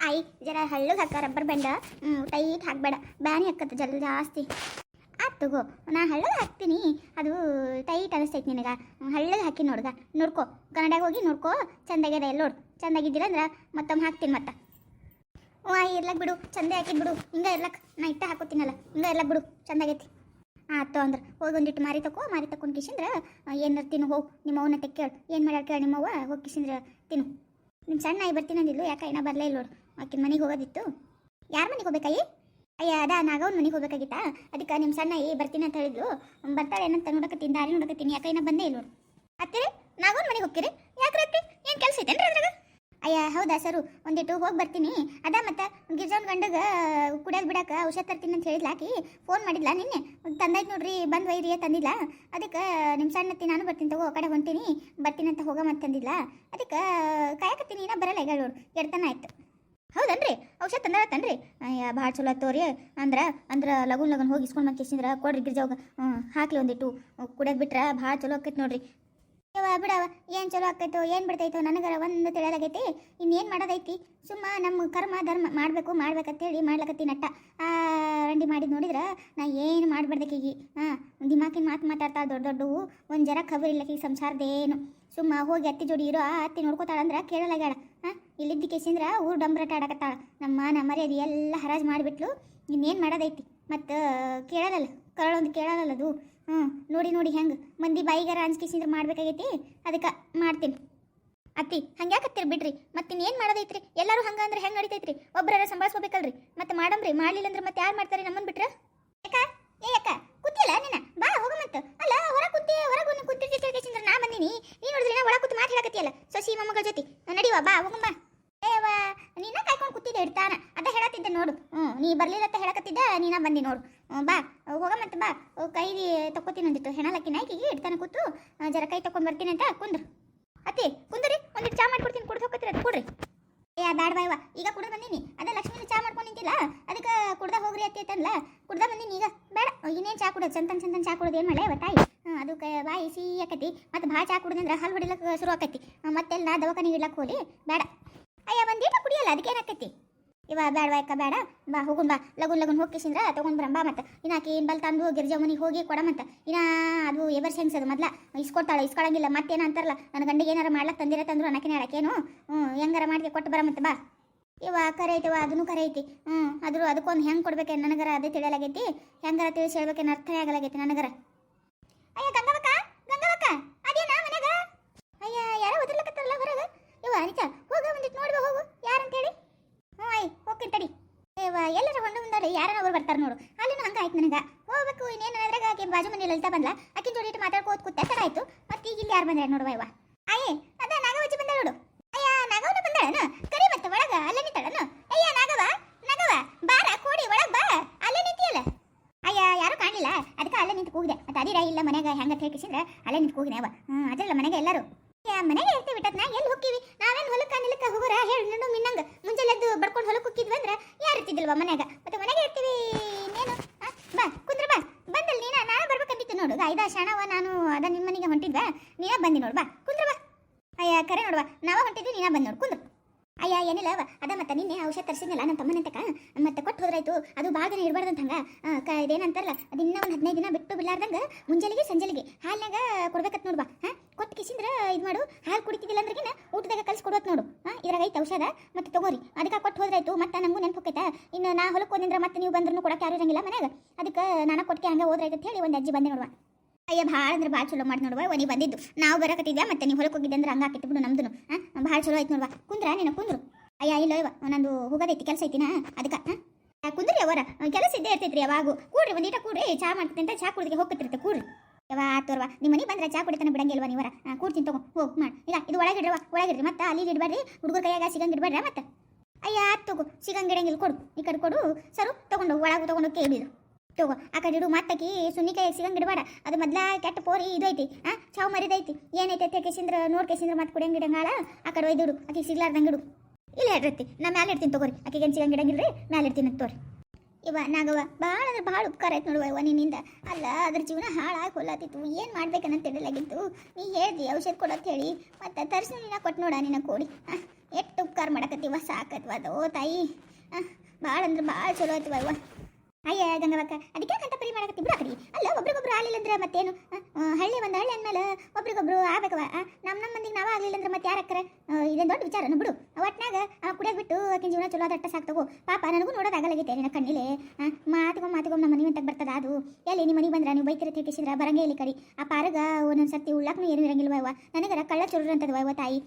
ಆಯಿ ಜರ ಹಳ್ಳಗೆ ಹಾಕ, ರಬ್ಬರ್ ಹ್ಞೂ ಟೈಟ್ ಹಾಕಬೇಡ. ಬ್ಯಾನಿ ಹಾಕತ್ತೆ ಜಲ್ ಜಾಸ್ತಿ. ಆಯ್ತು ತಗೋ, ನಾ ಹಳ್ಳಗೆ ಹಾಕ್ತೀನಿ. ಅದು ಟೈಟ್ ಅನಿಸ್ತೈತಿ ನಿನಗೆ. ಹಳ್ಳಗೆ ಹಾಕಿ ನೋಡ್ಗ. ನೋಡ್ಕೊ. ಕನ್ನಡಾಗ ಹೋಗಿ ನೋಡ್ಕೊ. ಚಂದಾಗ್ಯದ ಎಲ್ಲ ನೋಡು. ಚಂದಾಗಿದ್ದಿಲ್ಲ ಅಂದ್ರೆ ಮತ್ತೊಮ್ಮೆ ಹಾಕ್ತೀನಿ ಮತ್ತೆ. ಹ್ಞೂ ಆಯ್ ಇರ್ಲಕ್ ಬಿಡು. ಚಂದ ಹಾಕಿದ್ ಬಿಡು. ಹಿಂಗೆ ಇರ್ಲಕ್. ನಾ ಇಟ್ಟ ಹಾಕೋತೀನಲ್ಲ. ಹಿಂಗೆ ಇರ್ಲಕ್ ಬಿಡು. ಚಂದಾಗೈತಿ ಆಯ್ತು ಅಂದ್ರೆ. ಹೋಗಿ ಒಂದಿಟ್ಟು ಮಾರಿ ತಕೋ. ಮಾರಿ ತಕೊಂಡು ಕಿಶಿಂದ್ರೆ ಏನಾರ ತಿನ್ನು, ಹೋಗಿ. ನಿಮ್ಮ ಅವನ ಕೇಳು. ಏನು ಮಾಡ್ಯಾಳ ಕೇಳಿ? ನಿಮ್ಮವ್ವ ಹೋಗಿ ಕಿಶಿಂದ್ರೆ ತಿನ್ನು. ನಿಮ್ಮ ಸಣ್ಣ ಐ ಬರ್ತೀನಿ ಅಂದಿಲ್ಲ ಯಾಕೆ, ಇನ್ನೂ ಬರಲೇ ಇಲ್ಲ ನೋಡು. ಆಕಿನ ಮನೆಗೆ ಹೋಗೋದಿತ್ತು? ಯಾರ ಮನೆಗೆ ಹೋಗ್ಬೇಕಾಯಿ ಅಯ್ಯ, ಅದ ನಾಗವನ್ ಮನೆಗೆ ಹೋಗ್ಬೇಕಾಗಿತ್ತಾ? ಅದಕ್ಕೆ ನಿಮ್ಮ ಸಣ್ಣ ಏ ಬರ್ತೀನಿ ಅಂತ ಹೇಳಿದ್ಲು. ಬರ್ತಾಳೆ, ಏನಂತ ನೋಡಕತ್ತೀನಿ ದಾರಿ ನೋಡಕತ್ತೀನಿ ಯಾಕೆ ಇನ್ನ ಬಂದೇ ಇಲ್ಲ ಅತ್ತಿರಿ ನಾಗವನ್ ಮನೆಗೆ ಹೋಗ್ತೀರಿ? ಯಾಕೆ ಅತ್ತಿ? ಏನು ಕೆಲಸ ಐತೇನ್ರಿ ಅದ್ರಾಗ? ಅಯ್ಯ, ಹೌದಾ ಸರು ಒಂದಿಟ್ಟು ಹೋಗಿ ಬರ್ತೀನಿ. ಅದ ಮತ್ತೆ ಗಿರ್ಜಾನ್ ಗಂಡಗ ಕುಡಿಯೋದು ಬಿಡಕ್ಕೆ ಔಷಧ ತರ್ತೀನಿ ಅಂತ ಹೇಳಿದ್ಲ ಆಕಿ. ಫೋನ್ ಮಾಡಿದ್ಲ ನಿನ್ನೆ? ತಂದಾಯ್ತು ನೋಡ್ರಿ, ಬಂದು ವೈರಿಯ ತಂದಿಲ್ಲ ಅದಕ್ಕೆ ನಿಮ್ಮ ಸಣ್ಣತ್ತಿ ನಾನು ಬರ್ತೀನಿ ತಗೋ ಕಡೆ ಹೊಂಟೀನಿ, ಬರ್ತೀನಿ ಅಂತ ಹೋಗ ತಂದಿಲ್ಲ ಅದಕ್ಕೆ ಕಾಯಕತ್ತೀನಿ, ಇನ್ನೂ ಬರಲ್ಲ ಈಗ ನೋಡು ಎಡ್ತನ ಆಯ್ತು. ಹೌದನ್ರಿ? ಔಷಧ ತಂದಾರತ್ತನ್ರಿ ಅಯ್ಯ, ಭಾಳ ಚಲೋ ತೋರಿ ಅಂದ್ರ ಅಂದ್ರ ಲಗುನ್ ಲಗುನ್ ಹೋಗಿ ಇಸ್ಕೊಂಡು ಮತ್ತೆ ಕಿಸಿಂದ್ರ ಕೊಡ್ರಿ ಗಿರ್ಜಾವಾಗ ಹಾಕ್ಲಿ ಒಂದಿಟ್ಟು. ಕುಡಿಯೋದು ಬಿಟ್ರೆ ಭಾಳ ಚಲೋ ಆಕೈತಿ ನೋಡ್ರಿ. ಯವ್ವ ಬಿಡವ ಏನು ಚಲೋ ಆಕೈತೋ, ಏನು ಬಿಡ್ತೈತೋ, ನನಗರ ಒಂದು ತಿಳಿಯಲಾಗೈತಿ. ಇನ್ನೇನು ಮಾಡೋದೈತಿ? ಸುಮ್ಮ ನಮ್ಮ ಕರ್ಮ, ಧರ್ಮ ಮಾಡಬೇಕು, ಮಾಡ್ಬೇಕಂತೇಳಿ ಮಾಡ್ಲಕತ್ತಿ ನಟ್ಟ. ಆ ರಂಡಿ ಮಾಡಿದ್ ನೋಡಿದ್ರೆ? ನಾ ಏನು ಮಾಡಬಾರ್ದಕ್ಕೀಗಿ ಹಾಂ, ದಿಮಾಕಿನ ಮಾತು ಮಾತಾಡ್ತಾ ದೊಡ್ಡ ದೊಡ್ಡವು ಒಂದು ಜರ ಖಬರ್ ಇಲ್ಲಕೀಗ ಸಂಸಾರದೇನು ಸುಮ್ಮ ಹೋಗಿ ಅತ್ತಿ ಜೋಡಿ ಇರೋ ಅತ್ತಿ ನೋಡ್ಕೋತಾಳಂದ್ರೆ ಕೇಳಲಾಗ್ಯಾಳ. ಹಾಂ, ಇಲ್ಲಿದ್ದ ಕೇಸಿಂದ್ರ ಊರು ಡಂಬ್ರಟ ಆಡಕತ್ತಾಳ. ನಮ್ಮ ನಮ್ಮ ಮರ್ಯಾದೆ ಎಲ್ಲ ಹರಾಜು ಮಾಡಿಬಿಟ್ಲು. ಇನ್ನೇನು ಮಾಡೋದೈತಿ? ಮತ್ತು ಕೇಳಲ್ಲ ಕರಳೊಂದು ಕೇಳಲ್ಲ ಅದು? ಹ್ಞೂ ನೋಡಿ ನೋಡಿ ಹೆಂಗೆ ಮಂದಿ ಬಾಯಿಗಾರ ಅನ್ಸ್ಕಿಸಿದ್ರೆ ಮಾಡ್ಬೇಕಾಗೈತಿ? ಅದಕ್ಕೆ ಮಾಡ್ತೀನಿ. ಅತ್ತಿ ಹಂಗ್ಯಾಕತ್ತೀರಿ ಬಿಡ್ರಿ? ಮತ್ತೆ ಇನ್ನೇನು ಮಾಡೋದೈತ್ರಿ? ಎಲ್ಲರೂ ಹಂಗ ಅಂದ್ರೆ ಹೆಂಗೆ ನಡಿತೈತ್ರಿ? ಒಬ್ಬರ ಸಂಭಾಳಿಸ್ಕೋಬೇಕಲ್ರಿ ಮತ್ತೆ ಮಾಡಮ್ರಿ ಮಾಡ್ಲಿಲ್ಲ ಅಂದ್ರೆ ಮತ್ತೆ ಯಾರು ಮಾಡ್ತಾರೆ ನಮ್ಮನ್ ಬಿಟ್ರ? ಯಾಕ ಏ ಯಾಕ ಕೂತಿಯಲ್ಲ ನೀನ? ಬಾ, ಹೋಗ ಮತ್ತೆ. ಅಲ್ಲ ಹೊರ ಕುಂತಿ, ಹೊರಗೆ ಒಂದು ಕುಂತಿರ್ತಿದ್ರೆ ನಾ ಬಂದಿನಿ. ನೀನು ನೋಡಿದ್ರಿ ನಾ ಒಳ ಕೂತು ಮಾತು ಹೇಳಕತ್ತಿಯಲ್ಲ? ಸೊಸಿ, ಮೊಮ್ಮಗಳ ಜೊತೆ. ನಡಿವಾ, ಬಾ ಹೋಗಮ್ಮ ಏವ ನೀನ ಕಾಯ್ಕೊಂಡು ಕೂತಿದ್ದೆ ಇಡ್ತಾನ. ಅದ ಹೇಳತ್ತಿದ್ದೆ ನೋಡು. ಹ್ಞೂ ನೀ ಬರಲಿಲ್ಲ ಅಂತ ಹೇಳಕತ್ತಿದ್ದ, ನೀನ ಬಂದಿ ನೋಡು. ಬಾ, ಹೋಗ ಮತ್ತೆ ಬಾ. ಕೈ ತಕ್ಕೋತೀನಿ ಅಂದಿತ್ತು. ಹೆಣಲಕ್ಕಿ ನಾಯ್ಕಿಗೆ ಇಡ್ತಾನೆ ಕೂತು. ಜರ ಕೈ ತಕೊಂಡ್ ಬರ್ತೀನಿ ಅಂತ ಕುಂದ್ರಿ. ಒಂದಿಟ್ಟು ಚಾ ಮಾಡ್ಕೊಡ್ತೀನಿ, ಕುಡ್ದು ಹೋಗತ್ತೀರ ಅದು, ಕೊಡ್ರಿ. ಏ ಬ್ಯಾಡ ಬಾಯವ್ವ ಈಗ ಕುಡ್ದು ಬಂದೀನಿ. ಅದೇ ಲಕ್ಷ್ಮೀನ ಚಾ ಮಾಡ್ಕೊಂಡು ನಿಂತಿಲ್ಲ. ಅದಕ್ಕೆ ಕುಡ್ದ ಹೋಗ್ರಿ ಅತ್ತೆ ಅಂತಲ್ಲ ಕುಡ್ದ ಬಂದೀನಿ ಈಗ. ಬೇಡ ಇನ್ನೇನು ಚಾ ಕುಡೋದು ಚಂದನ್ ಚಂದನ್ ಚಾ ಕುಡೋದು ಏನು ಮಾಡೇ ತಾಯಿ ಅದು ಕೈ ಬಾಯಿ ಸಿಹಿ ಆಕತಿ, ಮತ್ತೆ ಭಾಳ ಚಾ ಕುಡಿದ್ರೆ ಹಲ್ಲು ಹೊಡಿಲಕ್ಕೆ ಶುರು ಆಕತಿ. ಮತ್ತೆಲ್ಲ ದವಾಖಾನಿಗೆ ಇಡ್ಲಕ್ಕೆ ಹೋಗಿ ಬೇಡ. ಅಯ್ಯ ಒಂದೀಟ ಕುಡಿಯಲ್ಲ ಅದಕ್ಕೆ ಏನಾಕತಿ ಇವ ಬೇಡ ಅಕ್ಕ ಬೇಡ ಬಾ, ಹೋಗುನ್ ಬಾ. ಲಗುನ್ ಲಗುನ್ ತಗೊಂಡ್ ಬರಂ ಬಾ ಮತ್ತೆ. ಇನ್ನಾಕಿ ಏನ್ ಬಲ್ ತಂದು ಗಿರ್ಜಾ ಮನಿಗೆ ಹೋಗಿ ಕೊಡಮಂತ ಇನ್ನ ಅದು ಎವರ್ ಸೆನ್ಸ್ ಅದು ಮೊದ್ಲ. ಇಸ್ಕೊಡ್ತಾಳೆ, ಇಸ್ಕೊಳಂಗಿಲ್ಲ. ಮತ್ತೇನ ಅಂತಾರಲ್ಲ, ನನ್ನ ಗಂಡಿಗೆ ಏನಾರ ಮಾಡ್ಲಕ್ ತಂದಿರ ತಂದ್ರು ಅನ್ನಕಿನ ಹೇಳಕ್ಕೇನು? ಹ್ಞೂ ಹೆಂಗಾರ ಮಾಡಿ ಕೊಟ್ಟು ಬರಮಂತ ಬಾ. ಇವ ಕರೆ ಐತಿವ ಅದನ್ನು ಕರೆ ಐತಿ ಹ್ಞೂ ಅದ್ರ ಅದಕ್ಕೊಂದು ಹೆಂಗೆ ಕೊಡ್ಬೇಕೆ ನನಗರ ಅದೇ ತಿಳಿಯಲಾಗೈತಿ. ಹೆಂಗಾರ ತಿಳಿಸಿ ಹೇಳ್ಬೇಕೇನು ಅರ್ಥ ಆಗಲಾಗೈತಿ ನನಗರ. ಅಯ್ಯ, ಗಂಗವಕ್ಕ ಗಂಗವಕ್ಕ, ಅದೇನಾ ಮನೆಗ ಅಯ್ಯ, ಯಾರೋ ಒದರ್ಲಕತ್ತಾರಲ್ಲ ಹೊರಗೆ? ಇವ ಅನಿತಾ, ಹೋಗ ಒಂದಿಟ್ಟು ನೋಡುವ ಹೋಗು. ಹೋಗ್ತೀನಿ ಎಲ್ಲರ ಹೊಂಡ ಮುಂದಾಡಿ ಯಾರನ್ನ ಅವ್ರು ಬರ್ತಾರೆ ನೋಡು. ಅಲ್ಲಿನೂ ಹಂಗೆ ಆಯ್ತು ನನಗೆ. ಹೋಗ್ಬೇಕು, ಇನ್ನೇನು ಅದ್ರಾಗ ಆಕೆ ಬಾಜು ಮನೆ ಲಲಿತಾ ಬಂದ್ಲ? ಆಕಿನ ಜೋಡಿ ಇಟ್ಟು ಮಾತಾಡ್ಕೋತ ಕೂತ ತಡ ಆಯ್ತು. ಮತ್ತೆ ಈಗ ಇಲ್ಲಿ ಯಾರು ಬಂದ್ರೆ ನೋಡುವ ಇವ? ಅಯ್ಯೇ, ಅದ ನಾಗವಜ್ಜಿ ಬಂದ ನೋಡು. ಅಯ್ಯ, ನಾಗವನ ಬಂದಳನ? ಕರಿ ಮತ್ತೆ ಒಳಗ, ಅಲ್ಲೇ ನಿಂತಳನ? ಅಯ್ಯ, ನಾಗವ ನಾಗವ, ಬಾರ, ಕೋಡಿ, ಒಳಗ ಬಾ. ಅಲ್ಲೇ ನಿಂತಿಯಲ್ಲ. ಅಯ್ಯ, ಯಾರು ಕಾಣಿಲ್ಲ ಅದಕ್ಕೆ ಅಲ್ಲೇ ನಿಂತು ಕೂಗಿದೆ ಮತ್ತೆ ಅದಿರ ಇಲ್ಲ ಮನೆಗೆ ಹೆಂಗ ಹೇಳ್ಕಿಸಿದ್ರೆ, ಅಲ್ಲೇ ನಿಂತು ಕೂಗಿನ ಅವ ಹ್ಞೂ ಅದಲ್ಲ ಮನೆಗೆ ಎಲ್ಲರೂ. ಮನೆಗೆ ಇರ್ತೀವಿ ಬಿಟ್ಟದ್ನ? ಎಲ್ಲಿ ಹೋಗ್ತೀವಿ? ನಾವೇನು ಹೊಲಕ್ಕ ನಿಲಕ್ಕ ಹೋಗೋರ? ಹೇಳಿ, ನಡು ಮಿನ್ನಂಗ. ಮುಂಜಾನೆ ಎದ್ದು ಬಡ್ಕೊಂಡು ಹೊಲಕ್ಕೆ ಹೋಗಿದ್ವಿ ಅಂದ್ರೆ ಯಾರು ಇರ್ತಿದ್ದಿಲ್ವ ಮನ್ಯಾಗ? ಮತ್ತೆ ಮನೆಗೆ ಇರ್ತೀವಿ ಇನ್ನೇನು ಬಾ, ಕುಂದ್ರ ಬಾ. ಬಂದಲ್ ನೀನ, ನಾನು ಬರ್ಬೇಕಂತಿತ್ತು ನೋಡು. ಐದ ಶಾಣವ, ನಾನು ಅದ ನಿಮ್ಮ ಮನೆಗೆ ಹೊಂಟಿದ್ವ? ನೀನ ಬಂದಿ ನೋಡು, ಬಾ. ಕುಂದ್ರ ಬಾ. ಅಯ್ಯ, ಕರೆ ನೋಡುವ. ನಾವ ಹೊಂಟಿದ್ವಿ, ನೀನ ಬಂದ್ ನೋಡು. ಕುಂದ್ರ. ಅಯ್ಯ, ಏನಿಲ್ಲ ಅದ ಮತ್ತೆ ನಿನ್ನೆ ಔಷಧ ತರಿಸಿದ್ನಲ್ಲ ನನ್ನ ತಮ್ಮನಂತಕ ಮತ್ತೆ ಕೊಟ್ಟು ಹೋದ್ರಾಯ್ತು. ಅದು ಭಾಳ ದಿನ ಇಡಬಾರ್ದಂತ ಹಂಗ. ಕ, ಇದೇನಂತಾರಲ್ಲ ಅದು ಒಂದು ಹದಿನೈದು ದಿನ ಬಿಟ್ಟು ಬಿಡ್ಲಾರ್ದಂಗ ಮುಂಜಾನೆಗೆ ಸಂಜೆಲಿಗೆ ಹಾಲಿನಾಗ ಕೊಡ್ಬೇಕತ್ ನೋಡ್ಬಾ ಹಾ? ಕೊಟ್ಟು ಕಿಸಿಂದ್ರೆ ಇದು ಮಾಡು. ಹಾಲು ಕುಡಿತಿದ್ದಿಲ್ಲ ಅಂದ್ರಗಿನ ಊಟದಾಗ ಕಲ್ಸಿ ಕೊಡೋತ್ ನೋಡು. ಹಾ ಇದ್ರಾಗ ಐತೆ ಔಷಧ. ಮತ್ತೆ ತಗೋರಿ. ಅದಕ್ಕೆ ಕೊಟ್ಟು ಹೋದ್ರಾಯ್ತು. ಮತ್ತೆ ನಂಗೂ ನೆನಪು ಹೋಕೈತಾ ಇನ್ನು ನಾ ಹೊಲಕ್ಕೆ ಹೋದ್ರೆ ಮತ್ತೆ ನೀವು ಬಂದ್ರೂ ಕೊಡಕ್ಕೆ ಯಾರು ಇರಂಗಿಲ್ಲ ಮನ್ಯಾಗ. ಅದಕ್ಕೆ ನಾನು ಕೊಟ್ಟಿಗೆ ಹಂಗೆ ಹೋದ್ರಾಯ್ತು ಹೇಳಿ ಒಂದು ಅಜ್ಜಿ ಬಂದೆ ನೋಡುವ. ಅಯ್ಯ, ಭಾಳ ಅಂದ್ರೆ ಭಾಳ ಚಲೋ ಮಾಡಿ ನೋಡುವ ಒನಿ ಬಂದಿದ್ದು. ನಾವು ಬರಕತ್ತಿದ್ಯಾ ಮತ್ತೆ ನೀವು ಹೊಲಕ್ಕೆ ಹೋಗಿದ್ದೆ ಅಂದ್ರೆ ಹಂಗೆ ಬಿಡು ನಮ್ದು ಹಾಂ ಭಾಳ ಚಲೋ ಆಯ್ತು ನೋಡುವ. ಕುಂದ್ರ, ನೀನು ಕುಂದ್ರು. ಅಯ್ಯ, ಇಲ್ಲ, ಇವ, ನಂದು ಹೋಗೋದೈತಿ ಕೆಲಸ ಐತಿನಾ? ಅದಕ್ಕೆ ಹಾಂ ಕುಂದ್ರಿ ಅವರ ಕೆಲಸ ಇದ್ದೇ ಇರ್ತೈತ್ರಿ ಯಾವಾಗ. ಕೂಡ್ರಿ ಒಂದೀಟ ಕೂಡ್ರಿ. ಚಾ ಮಾಡ್ತೀನಿ ಅಂತ ಚಾ ಕುಡಿದಿಗೆ ಹೋಗ್ತಿರ್ತೆ ಕೂಡ್ರಿ. ಯಾವ ತೋರ್ವ ನಿಮ್ಮ ಮನೆ ಬಂದ್ರೆ ಚಾ ಕುಡಿತಾನೆ ಬಿಡಂಗಿಲ್ವ ನೀವರ? ಕೂಡ್ತೀನಿ ತಗೋ ಹೋಗ್ ಮಾಡಿ. ಈಗ ಇದು ಒಳಗಿಡ್ರವ ಒಳಗಿಡ್ರಿ. ಮತ್ತೆ ಅಲ್ಲಿ ಇಡಬೇಡ್ರಿ. ಹುಡುಗರ ಕೈಯಾಗ ಸಿಗಂಗೆ ಮತ್ತೆ. ಅಯ್ಯ ತಗೋ ಸಿಗಂಗಿಡಂಗಿಲ್ಲ ಕೊಡು. ಈ ಕಡೆ ಕೊಡು. ಸರು, ತಗೊಂಡು ಒಳಗೆ ತಗೊಂಡು ಕೇಳಿದ್ರು ತಗೋ. ಆ ಕಡೆ ಇಡು, ಮಾತಾಕಿ ಸುನ್ನಿ ಕೈ ಸಿಗಂಗೆ ಇಡಬೇಡ. ಅದು ಮೊದ್ಲ ಕೆಟ್ಟ ಪೋರಿ ಇದೈತಿ ಆ? ಚಾವ್ ಮರಿದೈತಿ. ಏನೈತೆ ಅಂತ ಕೇಸಿಂದ್ರ, ನೋಡ್ ಕೇಸಿಂದ್ರ ಮತ್ತೆ ಕುಡಿಯಂಗೆ ಇಡಂಗಾಳ? ಆ ಕಡೆ ಒಯ್ದಿಡು ಆಕೆ ಸಿಗ್ಲಾರ್ದಂಗೆ ಇಡು. ಇಲ್ಲ ಹೇಳ್ರತ್ತಿ ನಾ ಮ್ಯಾಲೆ ಇರ್ತೀನಿ ತಗೋರಿ. ಆಕೆಗೆ ಸಿಗಂಗ್ ಇಡಂಗಿಲ್ರಿ, ಮ್ಯಾಲೆ ಇರ್ತೀನಿ ಅಂತ ತೋರಿ. ಇವ ನಾಗವ ಭಾಳ ಅಂದ್ರೆ ಭಾಳ ಉಪಕಾರ ಆಯ್ತು ನೋಡುವ ಇವ ನಿನ್ನಿಂದ. ಅಲ್ಲ, ಅದ್ರ ಜೀವನ ಹಾಳಾಗಿ ಹೊಲಾತಿತ್ತು ಏನು ಮಾಡ್ಬೇಕನ್ನ ತಿಳಿಲಾಗಿತ್ತು ನೀ ಹೇಳ್ದಿ ಔಷಧ ಅಂತ ಹೇಳಿ. ಮತ್ತೆ ತರಿಸಿ ನಿನ್ನ ಕೊಟ್ಟು ನೋಡ ನಿನ್ನ ಕೋಡಿ ಎಷ್ಟು ಉಪಕಾರ ಮಾಡಕತ್ತೀವ ಸಾಕತ್ವ ಅದೋ, ತಾಯಿ. ತಾಯಿ ಭಾಳ ಅಂದ್ರೆ ಭಾಳ ಚಲೋ ಆಯ್ತವ ಇವ ಅಯ್ಯ, ಗಂಗವಕ್ಕ, ಅದಕ್ಕೆ ಅಂತ ಪರಿ ಮಾಡಕತ್ತಿ ಬಿಡು ಅಲ್ಲ, ಒಬ್ರಿಗೊಬ್ರು ಆಗ್ಲಿಲ್ಲ ಅಂದ್ರೆ ಮತ್ತೇನು ಹಳ್ಳಿ ಒಂದು ಹಳ್ಳಿ ಅಂದ್ಮೇಲೆ ಒಬ್ರಿಗೊಬ್ರು ಆಗ್ಬೇಕವ. ನಮ್ಮ ನಮ್ಮ ಮಂದಿಗೆ ನಾವ ಆಗ್ಲಿಲ್ಲ ಅಂದ್ರೆ ಮತ್ತೆ ಯಾರಕ್ಕರ ಇದೇನು ದೊಡ್ಡ ವಿಚಾರನು ಬಿಡು. ಒಟ್ನಾಗ ಕುಡಿಯಾಗ ಬಿಟ್ಟು ಆಕಿನ ಜೀವನ ಚಲೋ ದಟ್ಟ ಸಾಕ್ತಗೋ ಪಾಪ, ನನಗೂ ನೋಡೋದಾಗಲಾಗೈತೆ ನಿನ್ನ ಕಣ್ಣಿಲೆ. ಮಾತಿಗೊಮ್ಮೆ ಮಾತಿಗೊಮ್ಮೆ ನಮ್ಮ ಮನೆ ಅಂತ ಬರ್ತದ ಅದು. ಎಲ್ಲಿ ನಿಮ್ಮ ಮನೆಗೆ ಬಂದ್ರೆ, ನೀವು ಬೈತಿರ ತಿಳ್ಕಿಸಿದ್ರ ಬರಂಗೇ ಇಲ್ಲಿ ಕಡಿ. ಆ ಪಾರಗ ಒಂದೊಂದು ಸರ್ತಿ ಉಳ್ಳಾಕ್ನೂ ಏನು ಇರಂಗಿಲ್ವ ಇವ ನನಗರ ಕಳ್ಳ ಚುರು ಅಂತದವ ಇವ ತಾಯಿ.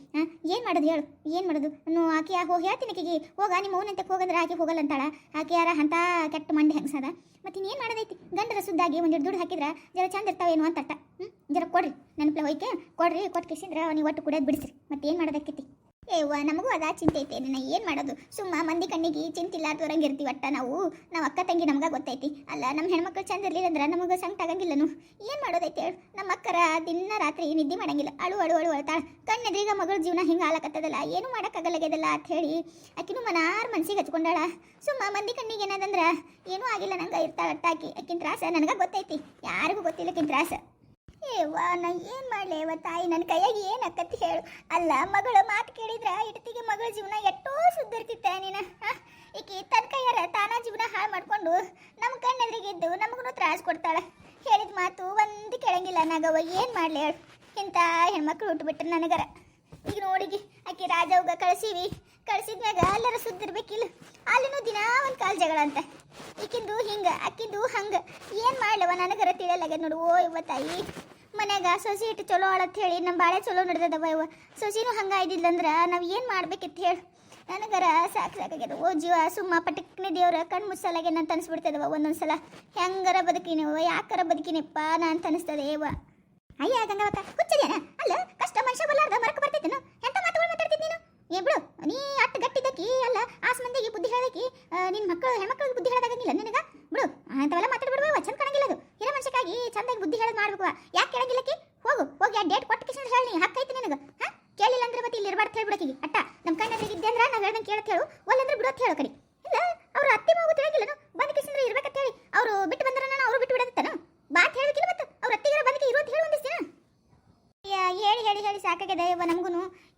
ಏನು ಮಾಡೋದು ಹೇಳು? ಏನು ಮಾಡೋದು? ನೋ, ಆಕೆ ಹೋಗಿ ಹೇಳ್ತೀನಿ ಆಕೆಗೆ. ಹೋಗ, ನಿಮ್ಮ ಅವನಂತೆ ಹೋಗಂದ್ರೆ, ಆಕೆ ಹೋಗಲ್ಲ ಅಂತಾಳ. ಆಕೆ ಯಾರ ಅಂತ ಕೆಟ್ಟ ಮಂಡಿ ಹೆಂಗ್ಸದ. ಮತ್ತೆ ಇನ್ನೇನು ಮಾಡೋದೈತಿ? ಗಂಡರ ಸುದ್ದಾಗಿ ಒಂದೆರಡು ದುಡ್ಡು ಹಾಕಿದ್ರ, ಜರ ಚಂದ ಇರ್ತಾವೇನು ಅಂತ ಹ್ಞೂ ಜರ ಕೊಡ್ರಿ. ನೆನಪಲೆ ಹೋಯ್ಕೆ? ಕೊಡ್ರಿ ಕೊಟ್ಟು ಕಿಸಿದ್ರೆ ನೀವು ಒಟ್ಟು ಕುಡಿಯೋದು ಬಿಡಿಸ್ರಿ. ಮತ್ತೇನು ಮಾಡೋದಕ್ಕೈತಿ? ಏವ್ವ ನಮಗೂ ಅದ ಚಿಂತೆ ಐತೆ. ನಿನ್ನ ಏನು ಮಾಡೋದು? ಸುಮ್ಮ ಮಂದಿ ಕಣ್ಣಿಗೆ ಚಿಂತೆ ಇರ್ತೀವಿ ಇರ್ತೀವಿ ಒಟ್ಟ ನಾವು. ನಾವು ಅಕ್ಕ ತಂಗಿ ನಮ್ಗೆ ಗೊತ್ತೈತಿ. ಅಲ್ಲ ನಮ್ಮ ಹೆಣ್ಮಕ್ಳು ಚಂದ ಇರ್ಲಿಲ್ಲ ಅಂದ್ರೆ ನಮಗೆ ಸಂಕಟ ಆಗಂಗಿಲ್ಲನು. ಏನು ಮಾಡೋದೈತೆ ಹೇಳು? ನಮ್ಮ ಅಕ್ಕರ ದಿನ ರಾತ್ರಿ ನಿದ್ದೆ ಮಾಡಂಗಿಲ್ಲ. ಅಳು ಅಳು ಅಳು ಅಳ್ತಾಳ. ಕಣ್ಣೆದ್ರೀಗ ಮಗಳ ಜೀವನ ಹಿಂಗೆ ಆಲಕತ್ತದಲ್ಲ ಏನು ಮಾಡೋಕ್ಕಾಗಲ್ಲಾಗ್ಯದಲ್ಲ ಅಂತ ಹೇಳಿ ಆಕಿನೂ ಮನಾರ್ ಮನ್ಸಿಗೆ ಹಚ್ಕೊಂಡಾಳ. ಸುಮ್ಮ ಮಂದಿ ಕಣ್ಣಿಗೆ ಏನದಂದ್ರೆ ಏನೂ ಆಗಿಲ್ಲ, ನಂಗೆ ಇರ್ತಾಳ ಅಟ್ಟಾಕಿ ಆಕಿನ ತ್ರಾಸ ನನಗೆ ಗೊತ್ತೈತಿ. ಯಾರಿಗೂ ಗೊತ್ತಿಲ್ಲ ಆಕಿನ ತ್ರಾಸ. ಏವ್ವ, ನಾ ಏನು ಮಾಡ್ಲೇವ ತಾಯಿ ನನ್ನ ಕೈಯಾಗ ಏನು ಅಕ್ಕತ್ತಿ ಹೇಳು. ಅಲ್ಲ, ಮಗಳ ಮಾತು ಕೇಳಿದ್ರ ಇಡ್ತಿಗೆ ಮಗಳ ಜೀವನ ಎಷ್ಟೋ ಸುದ್ದಿರ್ತಿತ್ತ ನೀನು ಈಕಿ ತನ್ನ ಕೈಯಾರ ತಾನ ಜೀವನ ಹಾಳು ಮಾಡ್ಕೊಂಡು ನಮ್ಮ ಕಣ್ಣೆದ್ರಿಗಿದ್ದು ನಮಗೂ ತ್ರಾಸ ಕೊಡ್ತಾಳೆ. ಹೇಳಿದ ಮಾತು ಒಂದು ಕೇಳಂಗಿಲ್ಲ ನಾಗವ್ವ, ಏನು ಮಾಡಲಿ ಹೇಳು. ಇಂಥ ಹೆಣ್ಮಕ್ಳು ಹುಟ್ಟುಬಿಟ್ರೆ ನನಗರ. ಈಗ ನೋಡಿಗಿ, ಆಕಿ ರಾಜವ್ಗ ಕಳ್ಸೀವಿ. ಕಳ್ಸಿದ್ಮ್ಯಾಗ ಎಲ್ಲರ ಸುದ್ದಿರ್ಬೇಕಿಲ್ಲ. ಅಲ್ಲಿನೂ ದಿನಾ ಒಂದು ಕಾಲು ಜಗಳ ಅಂತ ಈಕಿಂದು ಹಿಂಗ, ಆಕಿಂದು ಹಂಗ. ಏನು ಮಾಡ್ಲವ ನನಗರ ತಿಳಿಯಲಾಗ್ಯದ ನೋಡು, ಓ ಇವ ತಾಯಿ. ಮನ್ಯಾಗ ಸೊಸಿ ಇಟ್ಟು ಚಲೋ ಆಳತ್ ಹೇಳಿ ನಮ್ಮ ಬಾಳೆ ಚಲೋ ನಡೆದದವ ಇವ ಸೊಸಿನೂ ಹಂಗ ಅಂದ್ರೆ ನಾವು ಏನು ಮಾಡ್ಬೇಕಿತ್ತು ಹೇಳಿ. ನನಗರ ಸಾಕು ಸಾಕಾಗ್ಯದ ಓ ಜೀವ, ಸುಮ್ಮ ಪಟಕ್ನೆ ದೇವ್ರ ಕಣ್ಣು ಮುಸ್ಸಲಾಗೆ ಅಂತ ಅನ್ಸ್ಬಿಡ್ತದವ ಒಂದೊಂದ್ಸಲ. ಹೆಂಗರ ಬದುಕಿನವ ಯಾಕರ ಬದುಕಿನಪ್ಪ ನಾ ಅಂತ ಅನಿಸ್ತದೆ ಏವ ಅಯ್ಯ ಗಂಗವಕ್ಕ ಅಲ್ಲ ಕಷ್ಟ ಮನುಷ್ಯ ಬಲ್ಲಾರ್ದ ಮರಕ ಬರ್ತೈತೇನು ಎಂತ ಮಾತುಗಳು ಮಾತಾಡ್ತಿದ್ ನೀನು? ಏ ಬಿಡು ನೀ ಅಟ್ಟು ಗಟ್ಟಿದ್ದಕ್ಕಿ ಅಲ್ಲ, ಆಸ್ ಮಂದಿಗೆ ಬುದ್ಧಿ ಹೇಳಕ್ಕಿ ನಿನ್ನ ಮಕ್ಕಳು, ಹೆಣ್ಮಕ್ಳಿಗೆ ಬುದ್ಧಿ ಹೇಳೋದಾಗಂಗಿಲ್ಲ ನಿನಗ? ಬಿಡು ಅಂಥವೆಲ್ಲ ಮಾತಾಡ್ಬಿಡುವ ಚಂದ ಕಾಣಂಗಿಲ್ಲ ಅದು. ಹಿರ ಮನುಷ್ಯಕ್ಕಾಗಿ ಚಂದಾಗಿ ಬುದ್ಧಿ ಹೇಳೋದು ಮಾಡ್ಬೇಕು ಯಾಕೆ ಕೇಳಂಗಿಲ್ಲಕ್ಕಿ? ಹೋಗು, ಹೋಗಿ ಆ ಡೇಟ್ ಕೊಟ್ಟು ಕಿಶನ್ ಹೇಳಿ ಹಕ್ಕೈತಿ ನಿನಗ. ಹಾ? ಕೇಳಿಲ್ಲ ಅಂದ್ರೆ ಮತ್ತೆ ಇಲ್ಲಿ ಇರಬಾರ್ದು ಹೇಳ್ಬಿಡಕ್ಕಿ ಅಟ್ಟ ನಮ್ಮ ಕಣ್ಣೆದ್ರಿಗೆ ಇದ್ದೆ ಅಂದ್ರೆ ನಾವು ಹೇಳ್ದಂಗೆ ಕೇಳತ್ ಹೇಳು ಒಲ್ಲಂದ್ರೆ ಬಿಡೋತ್ ಹೇಳು ಕಡಿ ಇಲ್ಲ, ಅವ್ರು ಅತ್ತೆ ಮಗು ತಿಳಿಯಂಗಿಲ್ಲನು ಬಂದ ಕಿಶಂದ್ರೆ ಇರ್ಬೇಕಂತ ಹೇಳಿ ಅವರು ಬಿಟ್ಟು ಬಂದ್ರ ನಾನು ಅವರು ಬಿಟ್ಟು ಬಿಡತ್ತಾನು ಬಾತ್ ಹೇಳ್ಬೇಕಿಲ್ಲ ಮತ್ತೆ ಅವ್ರ ಅತ್ತಿಗೆ ಬಂದಕ್ಕೆ ಇರೋದು ಹೇಳು ಒಂದಿಸ್ತೀನ ಯಾ- ಹೇಳಿ ಹೇಳಿ ಹೇಳಿ ಸಾಕಾಗ್ಯದ ಯವ್ವ ನಮಗೂ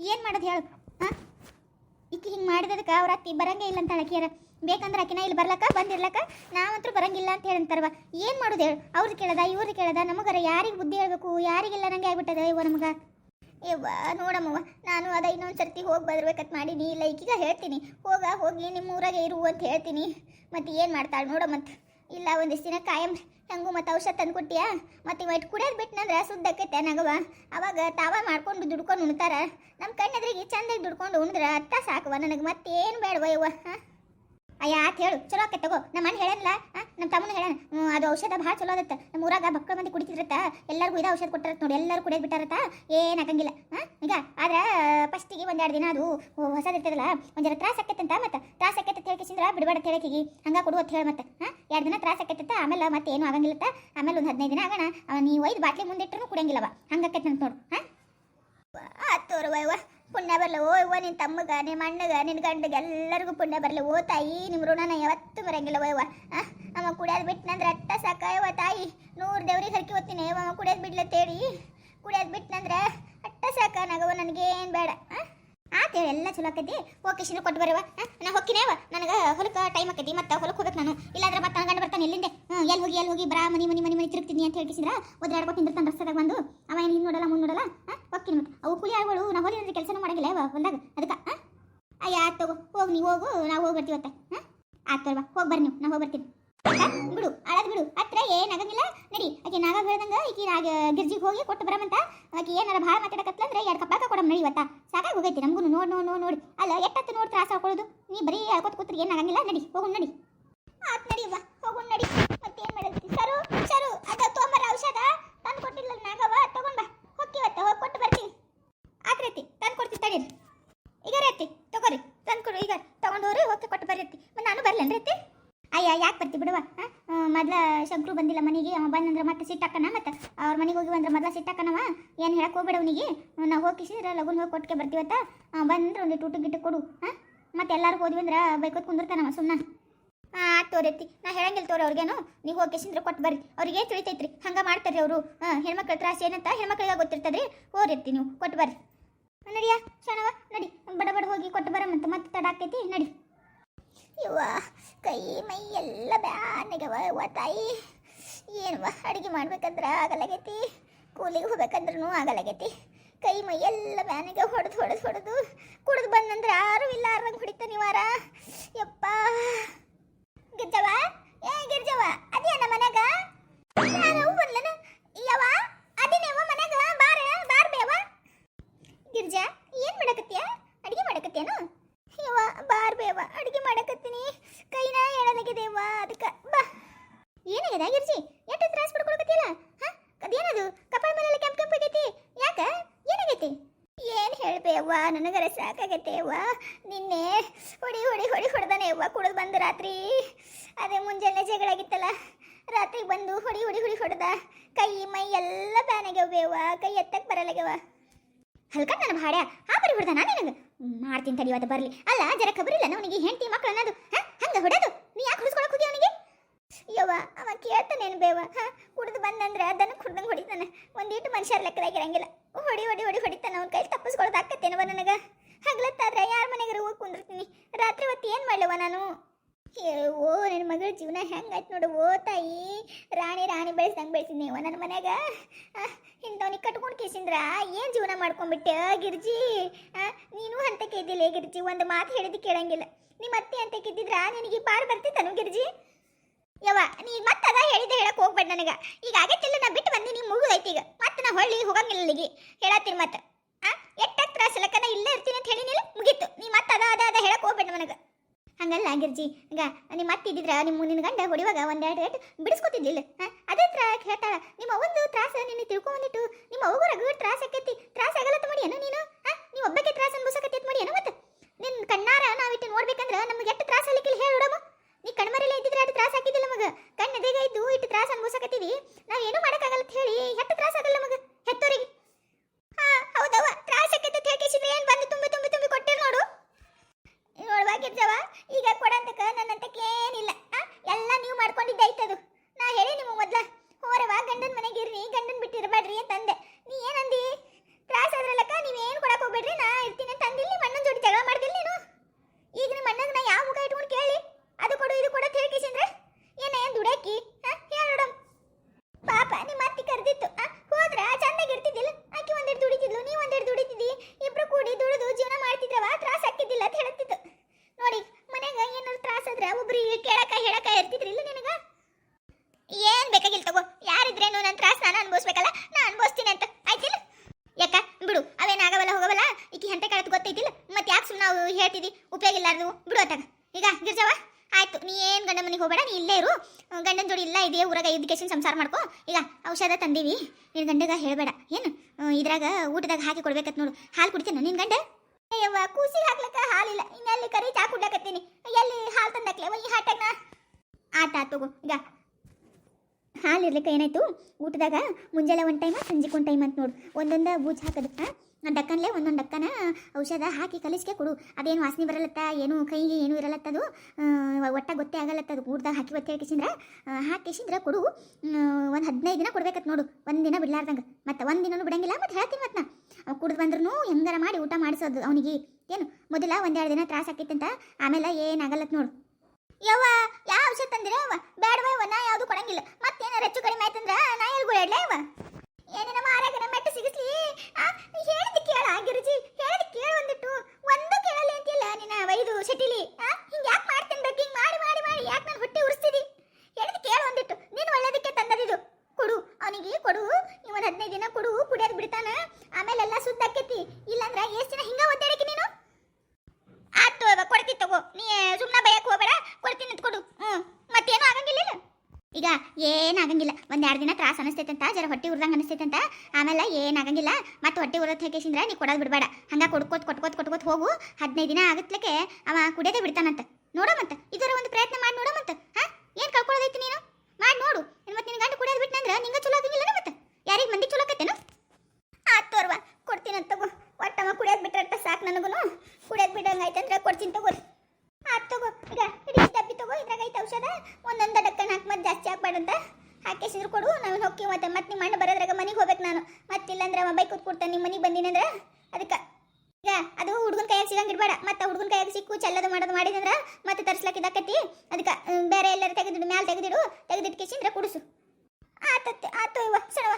ಏನು ಮಾಡೋದು ಹೇಳು ಹಾಂ ಈಕಿ ಹಿಂಗೆ ಅವ್ರ ಬರಂಗೇ ಇಲ್ಲ ಅಂತ ಅಳಕಿಯರ ಬೇಕಂದ್ರೆ ಆಕಿನ ಇಲ್ಲಿ ಬರ್ಲಕ್ಕ, ಬಂದಿರ್ಲಕ್ಕ. ನಾವಂತೂ ಬರಂಗಿಲ್ಲ ಅಂತ ಹೇಳಂತಾರವ ಏನು ಮಾಡೋದು ಹೇಳು? ಅವ್ರದ್ದು ಕೇಳದ ಇವ್ರದ್ದು ಕೇಳದ, ನಮಗರ ಯಾರಿಗೆ ಬುದ್ಧಿ ಹೇಳ್ಬೇಕು? ಯಾರಿಗೆಲ್ಲ ನಂಗೆ ಆಗ್ಬಿಟ್ಟದ ಇವ ನಮಗ? ಯವ್ವ, ನೋಡಮ್ಮವ್ವ, ನಾನು ಅದ ಇನ್ನೊಂದು ಸರ್ತಿ ಹೋಗಿ ಬರ್ಬೇಕಂತ ಮಾಡೀನಿ ಇಲ್ಲ, ಈಗೀಗ ಹೇಳ್ತೀನಿ. ಹೋಗ, ಹೋಗಿ ನಿಮ್ಮ ಊರಾಗೆ ಇರು ಅಂತ ಹೇಳ್ತೀನಿ. ಮತ್ತೆ ಏನು ಮಾಡ್ತಾಳೆ ನೋಡಮ್ಮ ಇಲ್ಲ, ಒಂದಿಷ್ಟು ದಿನ ಕಾಯಂ. ಹೆಂಗೂ ಮತ್ತು ಔಷಧ ತಂದು ಕೊಟ್ಟಿಯಾ? ಮತ್ತು ಇವ ಇಟ್ಟು ಕುಡಿಯೋದು ಬಿಟ್ಟನಂದ್ರೆ ಸುದ್ದಕ್ಕೈತೆ ನಗವ ಅವಾಗ ತಾವ ಮಾಡ್ಕೊಂಡು ದುಡ್ಕೊಂಡು ಉಣ್ತಾರ. ನಮ್ಮ ಕಣ್ಣೆದ್ರಿಗೆ ಚಂದಾಗಿ ದುಡ್ಕೊಂಡು ಉಣ್ದ್ರೆ ಅತ್ತ ಸಾಕವ ನನಗೆ ಮತ್ತೇನು ಬೇಡವ ಇವ ಅಯ್ಯ, ಆತ್ ಹೇಳು. ಚಲೋ ಆಕೈತೆ ತಗೋ. ನಮ್ಮ ಅಣ್ಣ ಹೇಳಲ್ಲ ನಮ್ಮ ತಮ್ಮನ ಹೇಳ ಅದು ಔಷಧ ಭಾಳ ಚಲೋ ಅದತ್ತ ನಮ್ಮ ಊರಾಗ ಬಕ್ಕ ಮಂದಿ ಕುಡಿತಿದ್ರತ್ತ. ಎಲ್ಲರಿಗೂ ಇದು ಔಷಧ ಕೊಟ್ಟಿರತ್ತ ನೋಡಿ, ಎಲ್ಲರೂ ಕುಡಿಯೋದು ಬಿಟ್ಟಾರತ್ತ. ಏನಾಗಂಗಿಲ್ಲ ಹಾಂ, ಈಗ ಆದ್ರೆ ಫಸ್ಟಿಗೆ ಒಂದೆರಡು ದಿನ ಅದು ಹೊಸದು ಇರ್ತದಲ್ಲ, ಒಂದು ಜರ ತ್ರಾಸ ಆಕೈತಂತ ಮತ್ತೆ. ತ್ರಾಸ ಆಕೈತೆ ಅಂತ ಹೇಳ್ಕಿಸಿಂದ್ರ ಬಿಡಬೇಡ ಅಂತ ಹಂಗ. ಕೊಡು ಅಂತ ಹೇಳಿ ಮತ್ತೆ. ಹಾಂ, ಎರಡು ದಿನ ತ್ರಾಸ ಆಕೈತಂತ, ಆಮೇಲೆ ಮತ್ತೆ ಏನು ಆಗಂಗಿಲ್ಲತ್ತ. ಆಮೇಲೆ ಒಂದು ಹದಿನೈದು ದಿನ ಆಗೋಣ. ನೀವು ಒಯ್ದು ಬಾಟ್ಲಿ ಮುಂದಿಟ್ರು ಕುಡಿಯಂಗಿಲ್ಲವ. ಹಂಗಾಕೈತೆ ಅಂತ ನೋಡು. ಹಾಂ. ತೋರು ಇವ ಪುಣ್ಯ ಬರಲ ಓ ಇವ ನಿನ್ನ ತಮ್ಮಗ ನಿಮ್ಮ ಅಣ್ಣಗ ನಿನ್ನ ಗಂಡಗೆ ಎಲ್ಲರಿಗೂ ಪುಣ್ಯ ಬರಲಿ ಓ ತಾಯಿ ನಿಮ್ಮ ಋಣನ ಯಾವತ್ತೂ ಬರಂಗಿಲ್ಲ ಇವ ಆ ಅವ ಕುಡಿಯೋದು ಬಿಟ್ಟು ಅಟ್ಟ ರಕ್ತ ಸಾಕಾಯವ ತಾಯಿ. ನೂರು ದೇವ್ರಿಗೆ ಹರಕಿ ಓದ್ತೀನಿ ಅವ ಕುಡಿಯೋದು ಬಿಡ್ಲತ್ತೇಳಿ ಕುಡಿಯೋದು ಬಿಟ್ಟನಂದ್ರೆ ಅಟ್ಟ ಸಾಕ ನಗವ ನನಗೇನು ಬೇಡ. ಆತ ಹೇಳಿ, ಎಲ್ಲ ಚಲೋ ಆಕೈತಿ. ಓಕೆ ಶಿನ ಕೊಟ್ಟು ಬರವ ನಾ ಹೊಕ್ಕಿನೇವ ನನಗೆ ಹೊಲಕ್ಕೆ ಟೈಮ್ ಆಕೈತಿ. ಮತ್ತೆ ಹೊಲಕ್ಕೆ ಹೋಗ್ಬೇಕು ನಾನು. ಇಲ್ಲಾಂದ್ರೆ ಮತ್ತೆ ಗಂಡ ಬರ್ತಾನೆ ಎಲ್ಲಿಂದೆ ಹ್ಞೂ ಎಲ್ಲಿ ಹೋಗಿ ಎಲ್ಲಿ ಹೋಗಿ, ಬರಾ, ಮನಿ ಮನಿ ಮನಿ ಮನಿ ತಿರುಗ್ತೀನಿ ಅಂತ ಹೇಳ್ಕಿಸಿದ್ರ ಒದ್ರಾಡ್ಕೊಂಡು ನಿಂದಿರ್ತಾನೆ ರಸ್ತೆದಾಗ ಬಂದು. ಅವ ಏನು ಹಿಂದೆ ನೋಡಲ್ಲ, ಮುಂದೆ ನೋಡಲ್ಲ? ಹೊಕ್ಕಿನ ಮತ್ತೆ. ಅವು ಕೂಲಿ ಆಳುಗಳು ನಾವು ಹೊಲಿದ್ರೆ ಕೆಲಸನೂ ಮಾಡಂಗಿಲ್ಲ ಹೊಲ್ದಾಗ. ಅದಕ್ಕೆ ಅಯ್ಯ, ಆತ ತಗೋ. ಹೋಗಿ ನೀವು ಹೋಗು, ನಾವು ಹೋಗಿ ಬರ್ತೀವತ್ತೆ ಹಾಂ ತಗೋವಾ ಹೋಗಿ ಬರ್ರಿ ನೀವು. ನಾ ಹೋಗಿ ಬರ್ತೀನಿ. ಬಿಡು ಅಳದ್ ಬಿಡು. ಹತ್ರ ಏನಾಗಂಗಿಲ್ಲ ನಡಿ, ಆಕೆ ನಾಗ ಹೇಳ್ದಂಗ ಈಕಿ ನಾಗ ಗಿರ್ಜಿಗೆ ಹೋಗಿ ಕೊಟ್ಟು ಬರಮಂತ. ಆಕಿ ಏನಾರ ಭಾಳ ಮಾತಾಡಕತ್ಲಂದ್ರೆ ಎರಡು ಕಪ್ಪಾಕ ಕೊಡಮ್ ನಡಿ ಇವತ್ತ. ಸಾಕಾಗಿ ಹೋಗೈತಿ ನಮಗೂ ನೋಡ್, ನೋಡಿ ನೋ ನೋಡಿ. ಅಲ್ಲ, ಎಟ್ಟತ್ತು ನೋಡಿ ತ್ರಾಸ ಹಾಕೊಳ್ಳೋದು ನೀ ಬರೀ ಹೇಳ್ಕೊತ ಕೂತ್ರಿ ಏನಾಗಂಗಿಲ್ಲ ನಡಿ ಹೋಗು ನಡಿ. ಆತ್ ನಡಿ ಬಾ ಹೋಗು ನಡಿ. ಮತ್ತೇನು ಮಾಡೋದು ಸರು ಸರು, ಅದ ತೊಂಬರ ಔಷಧ? ತಂದು ಕೊಟ್ಟಿಲ್ಲ ನಾಗವ ತಗೊಂಡ್ ಬಾ. ಹೋಗ್ತಿವತ್ತ ಹೋಗಿ ಕೊಟ್ಟು ಬರ್ತೀವಿ ಆತ್ ರೀತಿ ತಂದು ಕೊಡ್ತೀವಿ ತಡೀರಿ ಈಗ ರೀತಿ ತಗೋರಿ. ತಂದು ಕೊಡು, ಈಗ. ತಗೊಂಡು ಹೋಗ್ರಿ, ಹೋಗಿ ಕೊಟ್ಟು ಬರ್ರಿ ಮತ್ತೆ ನಾನು ಬರ್ಲೇನ್ರಿ ಅಯ್ಯ, ಯಾಕೆ ಬರ್ತಿ ಬಿಡುವ? ಮೊದ್ಲ ಶಂಕರು ಬಂದಿಲ್ಲ ಮನೆಗೆ. ಅವ ಬಂದ್ರೆ ಮತ್ತೆ ಸಿಟ್ಟಾಕನ ಮತ್ತೆ? ಅವ್ರ ಮನೆಗೆ ಹೋಗಿ ಬಂದ್ರೆ ಮೊದ್ಲ ಸಿಟ್ಟಾಕನವ ಏನು ಹೇಳಕ್ ಹೋಗ್ಬೇಡ ಅವನಿಗೆ. ನಾವು ಹೋಗಿಸಿದ್ರೆ ಲಗುನ್ ಹೋಗಿ ಕೊಟ್ಟಿಗೆ ಬರ್ತೀವತ್ತ ಬಂದ್ರೆ ಒಂದು ಟೂಟು ಗಿಟ್ಟು ಕೊಡು. ಹಾಂ? ಮತ್ತೆ ಎಲ್ಲರೂ ಹೋದ್ವಿ ಅಂದ್ರೆ ಬೈಕೋತ್ ಕುಂದಿರ್ತಾನವ ಸುಮ್ಮನೆ ಹಾಂ ತೋರೈತಿ ನಾ ಹೇಳಂಗಿಲ್ಲ ತೋರಿ ಅವ್ರಿಗೇನು. ನೀವು ಹೋಗಿ ಕೊಟ್ಟು ಬರ್ರಿ. ಅವ್ರಿಗೆ ತಿಳಿತೈತ್ರಿ. ಹಂಗೆ ಮಾಡ್ತಾರೆ ಅವರು. ಹೆಣ್ಮಕ್ಳ ತ್ರಾಸ ಏನಂತ ಹೆಣ್ಮಕ್ಳಿಗೆ ಗೊತ್ತಿರ್ತದ್ರಿ. ಹೋರಿರ್ತಿ ನೀವು. ಕೊಟ್ಟು ಬರ್ರಿ. ನಡಿಯ ಶಣವ ನಡಿ. ಬಡ ಬಡ ಹೋಗಿ ಕೊಟ್ಟು ಬರಮಂತ. ಮತ್ತೆ ತಡ ಆಕೈತಿ ನಡಿ. ಇವ್ವ ಕೈ, ಮೈ ಎಲ್ಲ ಬ್ಯಾನಿಗವ ಅವ್ವ ತಾಯಿ ಏನವ ಅಡುಗೆ ಮಾಡ್ಬೇಕಂದ್ರೆ ಆಗಲಾಗೈತಿ? ಕೂಲಿಗೆ ಹೋಗ್ಬೇಕಂದ್ರೂ ಆಗಲಾಗೈತಿ. ಕೈ, ಮೈ ಎಲ್ಲ ಬ್ಯಾನಿಗೆ ಹೊಡೆದು ಹೊಡೆದು ಹೊಡೆದು. ಕುಡಿದು ಬಂದಂದ್ರೆ ಯಾರು ಇಲ್ಲ ಆರ್ರಂಗೆ ಹೊಡಿತ ನೀವಾರ? ಯಪ್ಪ. ಗಿರ್ಜವ? ಏ ಗಿರ್ಜವ, ಅದೇನ ಮನ್ಯಾಗ? ನಾನು ಬಂದನ ಯವ್ವ ಅದೇನೇವ ಮನ್ಯಾಗ? ಬಾರ ಬಾರ್ ಬೇವ ಗಿರ್ಜಾ ಏನ್ ಮಾಡಕತ್ತೀಯ ಅಡಿಗೆ ಮಾಡಕತ್ತೀಯನು ಯವ್ವ ಬಾರ್ ಬೇವ ಅಡಿಗೆ ಮಾಡಕತ್ತೀನಿ ಕೈನ ಎಳಲಾಗಿದೆವ್ವ ಅದಕ್ಕೆ ಬಾ. ಏನಾಗಿದೆ ಗಿರ್ಜಿ? ಎಷ್ಟು ತ್ರಾಸ ಪಡ್ಕೊಳಕತ್ತಿಯಲ್ಲ? ಹಾ? ಅದೇನದು? ಕಪಾಳ ಮೇಲೆ ಕೆಂಪ್ ಕೆಂಪ್ ಆಗೈತಿ. ಯಾಕ? ಏನಾಗೈತಿ? ಏನು ಹೇಳ್ಬೇವ್ವ ನನಗರ ಸಾಕಾಗೈತೆ ಅವ್ವ ನಿನ್ನೆ ಹೊಡಿ ಹೊಡಿ ಹೊಡಿ ಹೊಡೆದಾನೆ ಅವ್ವ ಕುಡಿದು ಬಂದು ರಾತ್ರಿ. ಅದೇ ಮುಂಜಾನೆ ಜಗಳಾಗಿತ್ತಲ್ಲ. ರಾತ್ರಿ ಬಂದು ಹೊಡಿ ಹೊಡಿ ಹೊಡಿ ಹೊಡೆದ. ಕೈ, ಮೈ ಎಲ್ಲ ಬ್ಯಾನಾಗ್ಯವ್ವ ಕೈ ಎತ್ತಕ್ ಬರಲಾಗ್ಯವ ಹಲ್ಕ ನನ್ನ ಭಾಡ್ಯ. ಆ ಬರಿ ಹೊಡೆದ ನಾನು ನಿನಗೆ ಮಾಡ್ತೀನಿ ತಡಿಯೋದು ಬರಲಿ. ಅಲ್ಲ, ಜರ ಖಬರಿಲ್ಲ ಅವನಿಗೆ? ಹೆಂಡತಿ ಮಕ್ಳು ಅನ್ನೋದು ಹಂಗ ಹೊಡೆದು? ನೀ ಯಾಕೆ ಹೊಡಿಸ್ಕೊಳಕ್ ಹೋಗಿ ಅವನಿಗೆ? ಯವ್ವ, ಅವ ಕೇಳ್ತಾನೇನು ಬೇವ, ಹಾ? ಕುಡಿದು ಬಂದಂದ್ರೆ ಅದನ್ನು ಕುಡ್ದಂಗೆ ಹೊಡಿತಾನೆ. ಒಂದೀಟು ಮನುಷ್ಯರ ಲೆಕ್ಕದಾಗಿರಂಗಿಲ್ಲ ಹೊಡಿ ಹೊಡಿ ಹೊಡಿ ಹೊಡಿತಾನೆ ಅವ್ನ ಕೈ ತಪ್ಪಿಸ್ಕೊಳೋದು ಆಕತ್ತೇನವ ನನಗೆ? ಹಗ್ಲತ್ತಾದ್ರೆ ಯಾರ ಮನೆಗೆ ಹೋಗಿ ಕುಂದಿರ್ತೀನಿ? ರಾತ್ರಿ ಹೊತ್ತು ಏನು ಮಾಡ್ಲವ ನಾನು? ಓ ನನ್ನ ಮಗಳ ಜೀವನ ಹೆಂಗಾಯ್ತು ನೋಡು ಓ ತಾಯಿ. ರಾಣಿ ರಾಣಿ ಬೆಳೆಸ್ದಂಗೆ ಬೆಳೆಸಿದ್ನೇವ ನನ್ನ ಮನ್ಯಾಗ ಇಂಥವ್ನಿಗೆ ಕಟ್ಕೊಂಡು ಕೇಸಿಂದ್ರ ಏನು ಜೀವನ ಮಾಡ್ಕೊಂಡ್ಬಿಟ್ಟೆ ಗಿರ್ಜಿ? ನೀನು ಹಂತಕ್ಕೆ ಇದ್ದಿಲ್ಲ ಗಿರ್ಜಿ, ಒಂದು ಮಾತು ಹೇಳಿದ್ ಕೇಳಂಗಿಲ್ಲ. ನಿಮ್ಮ ಅತ್ತೆ ಹಂತಕ್ಕೆ ಇದ್ದಿದ್ರ ನಿನಗೆ ಪಾರು ಬರ್ತಿತ್ತನು ಗಿರ್ಜಿ? ಯವ್ವ, ನೀ ಮತ್ತೆ ಅದ ಹೇಳಿದೆ ಹೇಳಕ್ ಹೋಗ್ಬೇಡ ನನಗ. ಈಗ ಆಗತ್ತಿಲ್ಲ ನಾ ಬಿಟ್ಟು ಬಂದು ನೀ ಮುಗಿದೈತಿ ಈಗ. ಮತ್ತೆ ನಾ ಹೊಳ್ಳಿ ಹೋಗಂಗಿಲ್ಲ ಅಲ್ಲಿಗೆ ಹೇಳತ್ತೀನಿ ಮತ್ತೆ. ಆ ಎಟ್ಟಾಗ ತ್ರಾಸಲಕ್ಕ ನಾ ಇಲ್ಲೇ ಇರ್ತೀನಿ ಅಂತ ಹೇಳಿನಿಲ್ಲ ಮುಗೀತು. ನೀ ಮತ್ತೆ ಅದ ಅದ ಅದ ಹೇಳಕ್ ಹೋಗ್ಬೇಡ ನನಗ. ಹಂಗಲ್ಲ ಗಿರ್ಜಿ ಈಗ ನಿಮ್ಮ ಮತ್ತೆ ಇದ್ದಿದ್ರ ನಿಮ್ಮ ನಿನ್ನ ಗಂಡ ಹೊಡಿವಾಗ ಒಂದೆರಡು ರೇಟ್ ಬಿಡಿಸ್ಕೊತಿದ್ಲಿಲ್ಲ. ಹಾ ಅದೇ ಹೇಳ್ತಾಳ ನಿಮ್ಮ ಅವ್ವಂದು ತ್ರಾಸ ನಿನ್ನ ತಿಳ್ಕೊಂಬಂದಿಟ್ಟು ನಿಮ್ಮ ಅವ್ಗೂ ರಗಡ್ ತ್ರಾಸ ಆಕೈತಿ ತ್ರಾಸ ಆಗಲತ್ತ ಮಾಡಿ ಏನು ನೀನು ಹಾ ನೀವು ಒಬ್ಬಕ್ಕೆ ತ್ರಾಸ ಅನ್ಭವಿಸಕತ್ತೈತಿ ಮಾಡಿ ಏನು ಮತ್ತೆ ನಿನ್ನ ಕಣ್ಣಾರ ನಾವಿಟ್ಟು ನೋಡ್ಬೇಕಂದ್ರ ನಮ್ಗೆ ಎಷ್ಟು ತ್ರಾಸ ಅಲ್ಲಿಕ್ಕಿಲ್ಲ ಹೇಳೋಡಮ್ಮ ನೀ ಕಣ್ಮರೆಲ್ಲ ಇದ್ದಿದ್ರೆ ಅದು ತ್ರಾಸ ಆಗಿದ್ದಿಲ್ಲ ಮಗ ಕಣ್ಣು ಎದೆಗ ಇದ್ದು ಇಟ್ಟು ತ್ರಾಸ ಅನ್ಭವಿಸಕತ್ತೀವಿ ನಾವು ಏನು ಮಾಡಕ್ಕಾಗಲ್ಲ ಅಂತ ಹೇಳಿ ಎಷ್ಟು ತ್ರಾಸ ಆಗಲ್ಲ ಮಗ ಹೆತ್ತೋರಿಗೆ ಹಾ ಹೌದವ ತ್ರಾಸ ಆಕೈತೆ ಅಂತ ಹೇಳ್ಕೇಸಿದ್ರೆ ಏನು ಬಂದು ತುಂಬಿ ತುಂಬಿ ತುಂಬಿ ಕೊಟ್ಟೆ ನೋಡು ನೋಡ್ವಾಗಿರ್ಜವ ಈಗ ಕೊಡಂತಕ ನನ್ನಂತಕ್ಕೆ ಏನಿಲ್ಲ ಆ? ಎಲ್ಲ ನೀವು ಮಾಡ್ಕೊಂಡಿದ್ದೈತದು ನಾ ಹೇಳಿ ನಿಮಗೆ ಮೊದ್ಲ ಹೋರವ ಗಂಡನ ಮನೆಗೆ ಇರ್ರಿ ಗಂಡನ ಬಿಟ್ಟಿರಬೇಡ್ರಿ ಅಂತಂದೆ ನೀ ಏನಂದಿ ತ್ರಾಸ ಆದ್ರಲ್ಲಕ್ಕ ನೀವೇನು ಕೊಡಕ್ ಹೋಗ್ಬೇಡ್ರಿ ನಾ ಇರ್ತೀನಿ ಅಂತ ಅಂದಿಲ್ಲ ನಿಮ್ಮ ಅಣ್ಣನ ಜೋಡಿ ಜಗಳ ಮಾಡ್ದಿಲ್ಲ ನೀನು ಈಗ ನಿಮ್ಮ ಅಣ್ಣನ ನಾ ಯಾವ ಮುಖ ಇಟ್ಕೊಂಡು ಕೇಳಿ ಅದು ಕೊಡು ಇದು ಕೊಡು ಅಂತ ಹೇಳ್ಕೇಸಿಂದ್ರೆ ಏನ ಏನ್ ದುಡಾಕಿ ಹೇಳೋಡ ಪಾಪ ನಿಮ್ಮ ಅತ್ತಿ ಕರೆದಿತ್ತು ಹೋದ್ರ ಚಂದಾಗಿ ಇರ್ತಿದ್ದಿಲ್ಲ ಆಕಿ ಒಂದೆರಡು ದುಡಿತಿದ್ಲು ನೀ ಒಂದೆರಡು ದುಡಿತಿದ್ದಿ ಇಬ್ರು ಕೂಡಿ ದುಡಿದು ಜೀವನ ಮಾಡ್ತಿದ್ರವ ತ್ರಾಸ ಆಕ್ಕಿದ್ದಿಲ್ಲ ಅಂತ ಹೇಳತ್ತಿತ್ತು ನೋಡಿ ಮನ್ಯಾಗ ಏನಾದ್ರು ತ್ರಾಸ ಆದ್ರ ಒಬ್ರಿಗೆ ಕೇಳಕ ಹೇಳಕ ಇರ್ತಿದ್ರಿಲ್ಲ ನಿನಗ ಏನ್ ಬೇಕಾಗಿಲ್ಲ ತಗೋ ಯಾರಿದ್ರೇನು ನನ್ನ ತ್ರಾಸ ನಾನು ಅನ್ಭವಿಸ್ಬೇಕಲ್ಲ ನಾ ಅನ್ಭವಿಸ್ತೀನಿ ಅಂತ ಆಯ್ತಿಲ್ಲ ಯಾಕ ಬಿಡು ಅವೇನಾಗವಲ್ಲ ಹೋಗವಲ್ಲ ಈಕಿ ಹಂತೆ ಕಳೆದು ಗೊತ್ತೈತಿಲ್ಲ ಮತ್ತೆ ಯಾಕೆ ಸುಮ್ಮನೆ ನಾವು ಹೇಳ್ತಿದ್ದಿ ಉಪಯೋಗ ಇಲ್ಲಾರ್ದು ಬಿಡು ಅತ್ತಾಗ ಈಗ ಗಿರ್ಜವ ಆಯ್ತು ನೀ ಏನು ಗಂಡ ಮನೆಗೆ ಹೋಗಬೇಡ ನೀ ಇಲ್ಲೇ ಇರು ಗಂಡನ ಜೋಡಿ ಇಲ್ಲ ಇದೇ ಊರಾಗ ಎಜುಕೇಶನ್ ಸಂಸಾರ ಮಾಡ್ಕೊ ಈಗ ಔಷಧ ತಂದೀವಿ. ನಿನ್ನ ಗಂಡಗ ಹೇಳಬೇಡ. ಏನು? ಇದ್ರಾಗ ಊಟದಾಗ ಹಾಕಿ ಕೊಡ್ಬೇಕತ್ ನೋಡು. ಹಾಲು ಕುಡಿತೇನೆ ನಿನ್ನ ಗಂಡ? ಅಯ್ಯವ್ವ, ಕೂಸಿಗೆ ಹಾಕ್ಲಕ್ಕ ಹಾಲಿಲ್ಲ ಇನ್ನೆಲ್ಲಿ ಕರಿ ಚಾ ಕುಡ್ಲಕತ್ತೀನಿ. ಎಲ್ಲಿ ಹಾಲು ತಂದಾಕ್ಲೆ? ಈ ಹಾಟಾಗ ಆಟ ತಗೋ ಈಗ. ಹಾಲು ಇರ್ಲಿಕ್ಕೆ ಏನಾಯ್ತು? ಊಟದಾಗ ಮುಂಜಾನೆ ಒಂದು ಟೈಮ್ ಸಂಜೆಗೆ ಒಂದು ಟೈಮ್ ಅಂತ ನೋಡು. ಒಂದೊಂದು ಬೂಜ್ ಹಾಕೋದು. ಹಾಂ ಡಕ್ಕನ್ಲೆ ಒಂದೊಂದು ಡಕ್ಕನ ಔಷಧ ಹಾಕಿ ಕಲಿಸ್ಕೆ ಕೊಡು. ಅದೇನು ವಾಸನೆ ಬರಲತ್ತ, ಏನು ಕೈಗೆ ಏನು ಇರಲತ್ತದು ಒಟ್ಟ ಗೊತ್ತೇ ಆಗಲತ್ತದು ಊರ್ದಾಗ ಹಾಕಿ ಗೊತ್ತೇ ಹಾಕಿಸಿಂದ್ರ ಹಾಕಿಸಿಂದ್ರ ಕೊಡು. ಒಂದು ಹದಿನೈದು ದಿನ ಕೊಡ್ಬೇಕತ್ ನೋಡು, ಒಂದು ದಿನ ಬಿಡ್ಲಾರ್ದಂಗೆ. ಮತ್ತೆ ಒಂದು ದಿನನೂ ಬಿಡಂಗಿಲ್ಲ, ಮತ್ತೆ ಹೇಳ್ತೀನಿ ಮತ್ತೆ ನಾ. ಅವ್ ಕುಡ್ದು ಬಂದ್ರೂ ಹೆಂಗಾರ ಮಾಡಿ ಊಟ ಮಾಡಿಸೋದು ಅವನಿಗೆ. ಏನು, ಮೊದಲ ಒಂದೆರಡು ದಿನ ತ್ರಾಸ ಆಕೈತಂತ ಆಮೇಲೆ ಏನಾಗಲ್ಲತ್ ನೋಡು. ಯವ್ವ ಯಾವ ಔಷಧ ತಂದಿರ ಬೇಡವ ನಾ ಯಾವುದು ಕೊಡಂಗಿಲ್ಲ. ಮತ್ತೇನಾರ ಹೆಚ್ಚು ಕಡಿಮೆ ಆಯ್ತಂದ್ರ ನಾ ಎಲ್ಲಿ ಗುಳಾಡ್ಲ ಯವ್ವ? ಏನೇನ ಮಾರಾಗನ ಮೆಟ್ಟ ಸಿಗಿಸ್ಲಿ. ಹೇಳಿದ ಕೇಳ ಗಿರುಜಿ, ಹೇಳಿದ ಕೇಳ ಒಂದಿಟ್ಟು. ಒಂದು ಕೇಳಲ್ಲ ಅಂತಿಲ್ಲ ನಿನ್ನ ವೈದು ಶೆಟಿಲಿ ಹಿಂಗ ಯಾಕೆ ಮಾಡ್ತೀನಿ ಬಗ್ಗೆ? ಹಿಂಗ್ ಮಾಡಿ ಮಾಡಿ ಮಾಡಿ ಯಾಕೆ ನಾನು ಹೊಟ್ಟೆ ಉರಿಸ್ತಿದಿ? ಹೇಳಿದ ಕೇಳ ಒಂದಿಟ್ಟು. ನೀನು ಒಳ್ಳೇದಕ್ಕೆ ತಂದದಿದು ಕೊಡು. ಅವನಿಗೆ ಕೊಡು. ಇವನ್ ಹದಿನೈದು ದಿನ ಕೊಡು. ಕುಡಿಯೋದು ಬಿಡ್ತಾನ. ಆಮೇಲೆ ಎಲ್ಲ ಸುದ್ದ ಆಕೈತಿ ಇಲ್ಲಂದ್ರ ಎಷ್ಟು ದಿನ ಹಿಂಗ ಒದ್ದಾಡಕ್ಕೆ ನೀನು ಆತು ಇವಾಗ ಕೊಡ್ತಿ ತಗೋ ನೀ ಸುಮ್ಮನೆ ಬಯಕ್ ಹೋಗ್ಬೇಡ ಕೊಡ್ತೀನಿ ಅಂತ ಕೊಡು ಹ್ಞೂ ಮತ್ತೇನು ಆಗಂಗಿಲ್ಲ ಇಲ್ಲ? ಈಗ ಏನಾಗಂಗಿಲ್ಲ ಒಂದ್ ದಿನ ತ್ರಾಸ ಅನಿಸ್ತೈತಂತ, ಜರ ಹೊಟ್ಟೆ ಉರ್ದಂಗೆ ಅನಿಸ್ತೈತಂತ, ಆಮೇಲೆ ಏನಾಗಂಗಿಲ್ಲ ಮತ್ತೆ ಹೊಟ್ಟೆ ಉರತ್ ಹಾಕಿಸಿಂದ್ರ ನೀ ಕೊಡೋದು ಬಿಡಬೇಡ. ಹಂಗೆ ಕೊಡ್ಕೋತ್ ಕೊಟ್ಕೋತ್ ಕೊಟ್ಕೋತ್ ಹೋಗು, ಹದಿನೈದು ದಿನ ಆಗತ್ಲಕ್ಕೆ ಅವ ಕುಡಿಯೋದೇ ಬಿಡ್ತಾನಂತ. ನೋಡಮಂತ ಇದರ ಒಂದು ಪ್ರಯತ್ನ ಮಾಡಿ ನೋಡಮಂತ ಹಾ? ಏನು ಕಳ್ಕೊಳ್ಳೋದೈತಿ ನೀನು? ಮಾಡಿ ನೋಡು. ಮತ್ತೆ ನಿನ್ನ ಗಂಡ ಕುಡಿಯೋದು ಬಿಟ್ಟನಂದ್ರೆ ನಿಂಗ ಚಲೋ ಆಗಂಗಿಲ್ಲ ಮತ್ತೆ? ಯಾರಿಗೆ ಮಂದಿ ಚಲೋ ಆಕತ್ತೇನು? ಆತೋರ್ವ ಕೊಡ್ತೀನಿ ತಗೋ. ಒಟ್ಟಮ್ಮ ಕುಡಿಯೋದು ಬಿಟ್ರೆ ಸಾಕು ನನಗೂ ಕುಡಿಯೋದು ಬಿಡಂಗ ಆಯ್ತಂದ್ರೆ ಕೊಡ್ತೀನಿ ತಗೋ. ಆತ್ ತಗೋ ಈಗ ಇಡೀ ಡಬ್ಬಿ ತಗೋ, ಇದ್ರಾಗ ಐತೆ ಔಷಧ. ಒಂದೊಂದು ಡಕ್ಕನ ಹಾಕಿ ಮತ್ತೆ ಜಾಸ್ತಿ ಆಗ್ಬಾರ್ದಂತ. ಹಾಕಿಸಿದ್ರು ಕೊಡು, ನಾನು ಹೋಗ್ತೀವಿ ಮತ್ತೆ ಮತ್ತೆ ನಿಮ್ಮ ಅಣ್ಣ ಬರೋದ್ರಾಗ ಮನೆಗೆ ಹೋಗ್ಬೇಕು ನಾನು. ಮತ್ತಿಲ್ಲಾಂದ್ರೆ ಅವ ಬೈಕ್ ಕೂತ್ಕೊಡ್ತಾನೆ ನಿಮ್ಮ ಮನೆಗೆ ಬಂದಿನಂದ್ರೆ ಅದಕ್ಕೆ. ಈಗ ಅದು ಹುಡುಗನ ಕೈಯಾಗ ಸಿಗಂಗೆ ಮತ್ತೆ ಹುಡುಗನ ಕೈಯಾಗ ಸಿಕ್ಕು, ಚೆಲ್ಲದು ಮಾಡೋದು ಮಾಡಿದಂದ್ರೆ ಮತ್ತೆ ತರ್ಸ್ಲಕ್ಕೆ ಇದಾಕತಿ ಅದಕ್ಕೆ ಬೇರೆ ಎಲ್ಲರೂ ತೆಗೆದಿಡು, ಮ್ಯಾಲೆ ತೆಗೆದಿಡು ತೆಗೆದಿಟ್ಟು ಕಿಸಿಂದ್ರೆ ಕುಡಿಸು. ಆತತ್ತೆ, ಆತು ಇವ ಸಣವ